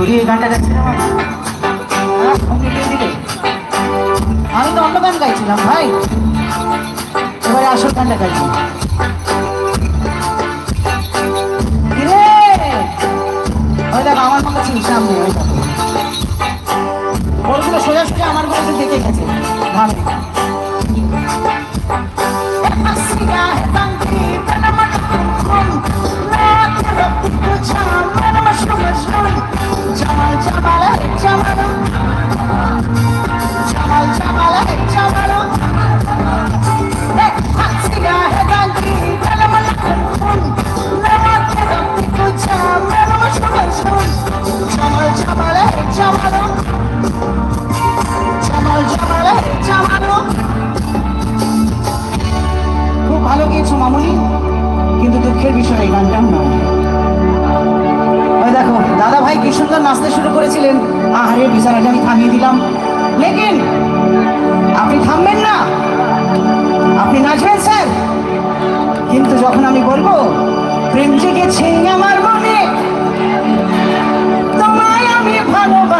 তুই এই গানটা গাচ্ছিলাম হ্যাঁ। আমি তো অন্য গান গাইছিলাম ভাই। এবারে আসল গানটা গাইছি। আমার মতো ছিল সামনে সোজা সোজা আমার দেখে গেছে। ভালো। দুঃখের বিষয় এই গানটাও নয়। ওই দেখো দাদা ভাই কি সুন্দর নাচতে শুরু করেছিলেন। আহারে, বিছানাটা আমি থামিয়ে দিলাম। লেকিন, আপনি থামবেন না। আপনি নাচবেন, স্যার। কিন্তু যখন আমি বলব প্রেম জেগেছে আমার মনে, তোমায় আমি ভালোবাসি।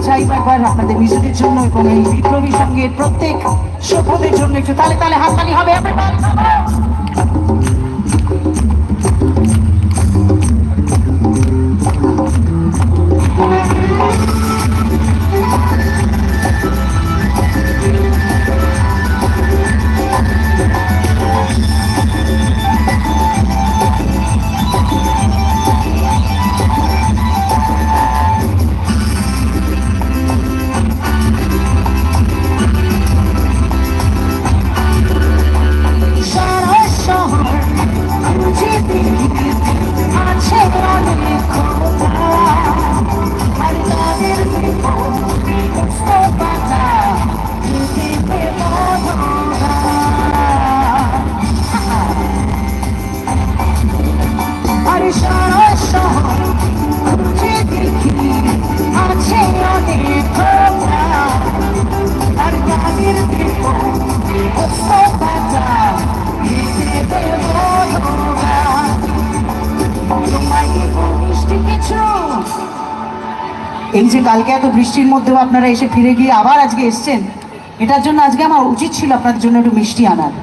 আমি চাই একবার আপনাদের নিজেদের জন্য এবং এই বিপ্লবী সংগীত প্রত্যেক সভ্যদের জন্য একটু তালে তালে হাততালি হবে। এই যে কালকে এত বৃষ্টির মধ্যেও আপনারা এসে ফিরে গিয়ে আবার আজকে এসছেন এটার জন্য আজকে আমার উচিত ছিল আপনাদের জন্য একটু মিষ্টি আনার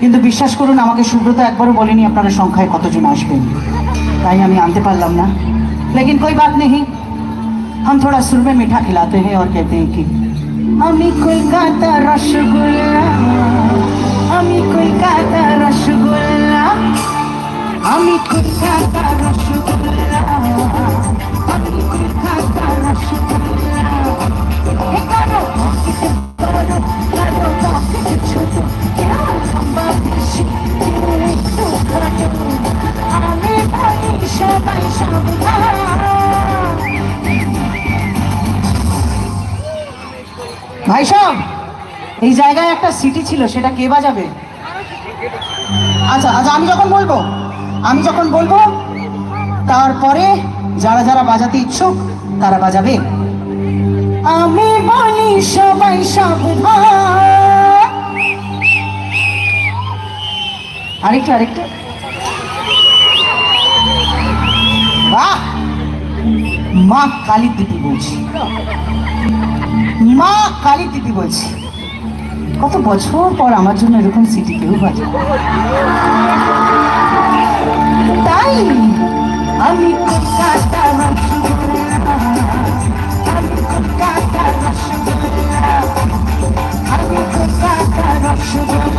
কিন্তু বিশ্বাস করুন আমাকে সুব্রত একবারও বলেনি আপনারা সংখ্যায় কতজন আসবেন তাই আমি আনতে পারলাম না लेकिन कोई बात नहीं हम थोड़ा सुर में मीठा खिलाते हैं और कहते हैं कि আমি কলকাতা রসগোল্লা আমি কলকাতা রসগোল্লা আমি কলকাতা রসগোল্লা আমি আমি বলি সবাই সাবধান ভাই সাহেব এই জায়গায় একটা সিটি ছিল, সেটা কে বাজাবে? আচ্ছা আচ্ছা আমি যখন বলব আমি যখন বলব, তারপরে যারা যারা বাজাতে ইচ্ছুক, তারা বাজাবে। আমি বলি সবাই সাবধান। আরেকটু আরেকটু। মা কালী দিদি বলছি। মা কালী দিদি বলছি। কত বছর পর আমার জন্য এরকম সিটি কেউ বাজে। আমি কলকাতা রসগোল্লা আমি কলকাতা রসগোল্লা আমি কলকাতা রসগোল্লা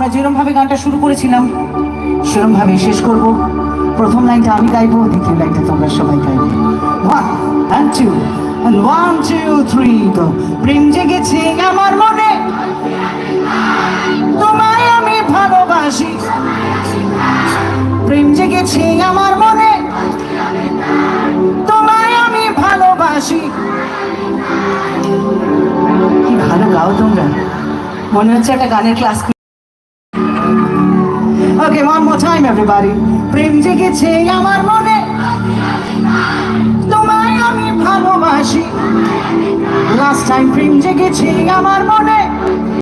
আমরা যেরকম ভাবে গানটা শুরু করেছিলাম সেরকম ভাবে শেষ করব। প্রথম লাইনটা আমি গাইবো, দ্বিতীয় লাইনটা তোমরা সবাই গাইবে। One and two one two three go প্রেম জেগেছে আমার মনে। তোমায় আমি ভালোবাসি। প্রেম জেগেছে আমার মনে। তোমায় আমি ভালোবাসি। কি ভালো গাও তোমরা। মনে হচ্ছে একটা গানের ক্লাস মোর এভরিবডি প্রেম জেগেছে আমার মনে। তোমায় আমি ভালোবাসি। লাস্ট টাইম প্রেম জেগেছে আমার মনে।